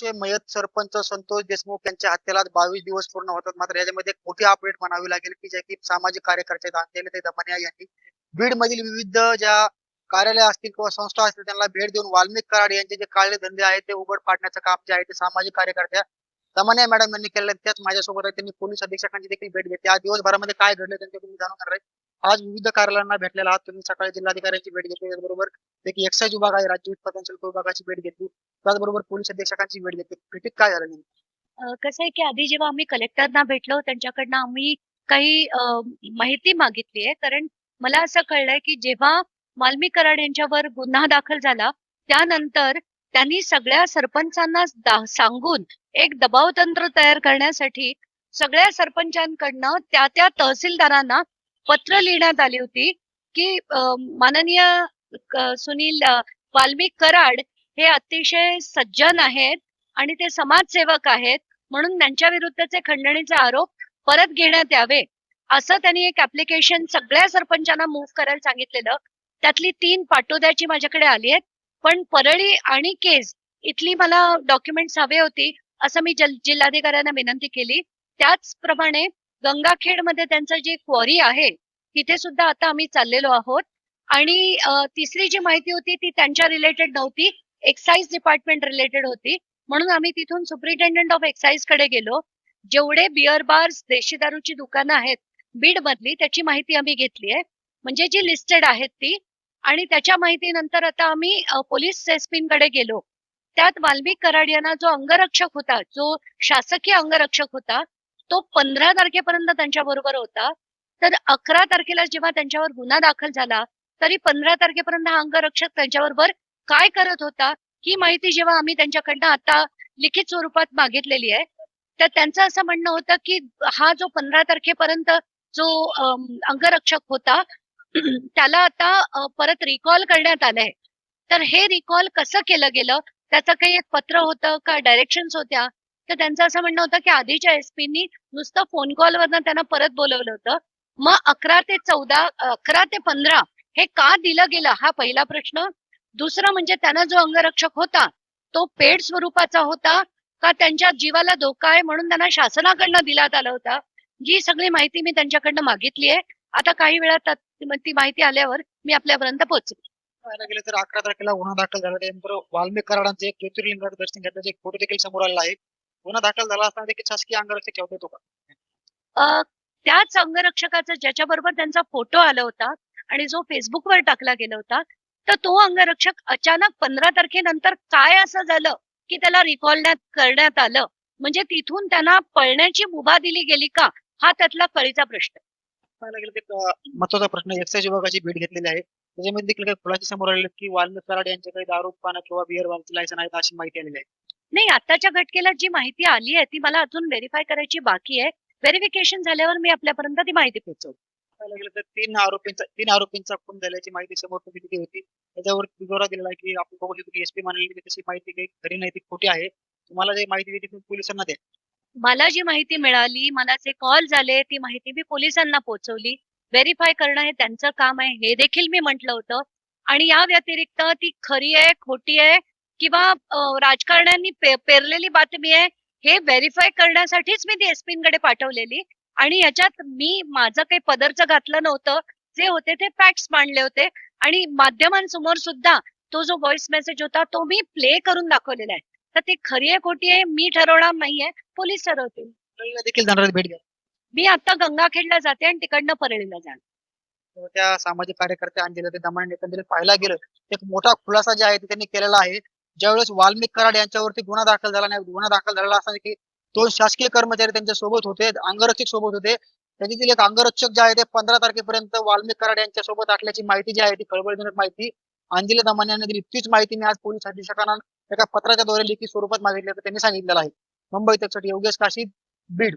चे मयत सरपंच संतोष देशमुख यांच्या हत्येला बावीस दिवस पूर्ण होतात मात्र याच्यामध्ये मोठी अपडेट म्हणावी लागेल की जे की सामाजिक कार्यकर्ते अंजली ते दमनिया यांनी. बीड मधील विविध ज्या कार्यालय असतील किंवा संस्था असतील त्यांना भेट देऊन वाल्मिक कराड यांचे जे काळे धंदे आहेत ते उघड पाडण्याचं काम जे आहे ते सामाजिक कार्यकर्त्या दमनिया मॅडम यांनी केलं त्याच माझ्यासोबत त्यांनी पोलीस अधीक्षकांची देखील भेट घेतली. आज दिवसभरामध्ये काय घडलं तुम्ही जाणून आज विविध कार्यालयांना भेटलेला आहात तुम्ही. सकाळी जिल्हाधिकाऱ्यांची भेट घेतली. त्याचबरोबर एक एक्साईज विभाग आहे. राज्य उत्पादन शुल्क विभागाची भेट घेतली. त्याचबरोबर पोलीस अधीक्षकांची भेट घेते भेटीत काय झालं नाही कसं आहे की आधी जेव्हा आम्ही कलेक्टरना भेटलो त्यांच्याकडनं आम्ही काही माहिती मागितली आहे. कारण मला असं कळलंय की जेव्हा मालमी कराड यांच्यावर गुन्हा दाखल झाला त्यानंतर त्यांनी सगळ्या सरपंचांना सांगून एक दबाव तंत्र तयार करण्यासाठी सगळ्या सरपंचांकडनं त्या त्या तहसीलदारांना पत्र लिहिण्यात आली होती की माननीय सुनील वाल्मिक कराड हे अतिशय सज्जन आहेत आणि ते समाजसेवक आहेत म्हणून त्यांच्या विरुद्धचे खंडणीचे आरोप परत घेण्यात यावे असं त्यांनी एक ऍप्लिकेशन सगळ्या सरपंचांना मूव्ह करायला सांगितलेलं. त्यातली तीन पाटोद्याची माझ्याकडे आली आहेत. पण परळी आणि केस इथली मला डॉक्युमेंट्स हवे होती असं मी जल- जिल्हाधिकाऱ्यांना विनंती केली. त्याचप्रमाणे गंगाखेडमध्ये त्यांचं जी क्वॉरी आहे तिथे सुद्धा आता आम्ही चाललेलो आहोत. आणि तिसरी जी माहिती होती ती त्यांच्या रिलेटेड नव्हती. एक्साईज डिपार्टमेंट रिलेटेड होती. म्हणून आम्ही तिथून सुप्रिटेंडंट ऑफ एक्साईजकडे गेलो. जेवढे बिअर बार्स देशी दारूची दुकानं आहेत बीड मधली त्याची माहिती आम्ही घेतली आहे. म्हणजे जी लिस्टेड आहेत ती. आणि त्याच्या माहितीनंतर आता आम्ही पोलीस सेस्पिनकडे गेलो. त्यात वाल्मिक कराड यांना जो अंगरक्षक होता जो शासकीय अंगरक्षक होता तो पंधरा तारखेपर्यंत त्यांच्या बरोबर होता. तर अकरा तारखेला जेव्हा त्यांच्यावर गुन्हा दाखल झाला तरी पंधरा तारखेपर्यंत हा अंगरक्षक त्यांच्याबरोबर काय करत होता ही माहिती जेव्हा आम्ही त्यांच्याकडनं आता लिखित स्वरूपात मागितलेली आहे तर त्यांचं असं म्हणणं होतं की हा जो पंधरा तारखेपर्यंत जो अंगरक्षक होता त्याला आता परत रिकॉल करण्यात आलंय. तर हे रिकॉल कसं केलं गेलं त्याचं काही एक पत्र होतं का डायरेक्शन्स होत्या तर त्यांचं असं म्हणणं होतं की आधीच्या एसपीनी नुसतं फोन कॉलवरनं त्यांना परत बोलवलं होतं. मग अकरा ते चौदा अकरा ते पंधरा हे का दिलं गेलं हा पहिला प्रश्न? दुसरं म्हणजे त्यांना जो अंगरक्षक होता तो पेड स्वरूपाचा होता का त्यांच्या जीवाला धोका आहे म्हणून त्यांना शासनाकडनं दिल्यात आलं होता. जी सगळी माहिती मी त्यांच्याकडनं मागितली आहे. आता काही वेळात ता- माहिती आल्यावर मी आपल्यापर्यंत पोहोचेल. पाहायला गेलं तर अकरा तारखेला गुन्हा दाखल झाला. त्यानंतर वाल्मिक कराडांचे एक ज्योतिर्लिंगाचं दर्शन घेतल्याचे एक फोटो देखील समोर आलेला आहे. गुन्हा दाखल झाला असताना देखील शासकीय अंगरक्षक ठेवता येतो का? त्याच अंगरक्षकाचा ज्याच्याबरोबर त्यांचा फोटो आला होता आणि जो फेसबुकवर टाकला गेला होता तर तो अंगरक्षक अचानक पंधरा तारखेनंतर काय असं झालं की त्याला रिकॉल करण्यात आलं? म्हणजे तिथून त्यांना पळण्याची मुभा दिली गेली का? हा त्यातला कळीचा प्रश्न महत्त्वाचा प्रश्न एक्साईज विभागाची भेट घेतलेली आहे. त्याच्यामध्ये देखील काही खुलासे समोर आले की वाल्मिक कराड यांचे काही दारू पानं किंवा बिअर लायसन आहेत अशी माहिती आलेली आहे. नाही आताच्या घटकेला जी माहिती आली आहे ती मला अजून व्हेरीफाय करायची बाकी आहे. व्हेरिफिकेशन झाल्यावर मी आपल्यापर्यंत ती माहिती पोहोचवते. पाहायला गेलं तर तीन आरोपींचा तीन आरोपींचा खून झाल्याची माहिती समोर दिली होती. त्याच्यावर दुजोरा दिलेला आहे की आपण बघू शकतो की एसपी म्हणाले की तशी माहिती काही खरी नाही ती खोटी आहे. तुम्हाला जे माहिती दिली ती पोलिसांना द्या. मला जी माहिती मिळाली मला जे कॉल झाले ती माहिती मी पोलिसांना पोहोचवली. व्हेरीफाय करणं हे त्यांचं काम आहे हे देखील मी म्हटलं होतं. आणि या व्यतिरिक्त ती खरी आहे खोटी आहे किंवा राजकारण्यांनी पेरलेली बातमी आहे हे व्हेरीफाय करण्यासाठीच मी ती एसपींकडे पाठवलेली. आणि याच्यात मी माझं काही पदरचं घातलं नव्हतं. जे होते ते फॅक्ट्स मांडले होते. आणि माध्यमांसमोर सुद्धा तो जो व्हॉइस मेसेज होता तो मी प्ले करून दाखवलेला आहे. तर ती खरी आहे खोटी आहे मी ठरवणार नाहीये. पोलीस ठरवतील. देखील जाणार भेट घ्या. मी आता गंगाखेडला जाते आणि तिकडनं परळीला जाणार. त्या सामाजिक कार्यकर्त्या अंजली ते दमन एकंदरीत पाहायला गेलं. एक मोठा खुलासा जे आहे ते त्यांनी केलेला आहे. ज्यावेळेस वाल्मिक कराड यांच्यावरती गुन्हा दाखल झाला नाही गुन्हा दाखल झालेला असताना की दोन शासकीय कर्मचारी त्यांच्यासोबत होते अंगरक्षक सोबत होते. त्याच्यातील एक अंगरक्षक जे आहे ते पंधरा तारखेपर्यंत वाल्मिक कराड यांच्या सोबत असल्याची माहिती जी आहे ती खळबळजनक माहिती. अंजली दमान यांनी दिली. तीच माहिती मी आज पोलीस अधीक्षकांना एका पत्राच्या द्वारे लिखित स्वरूपात मागितली तर त्यांनी सांगितलेलं आहे. मुंबई तकसाठी योगेश काशी बीड.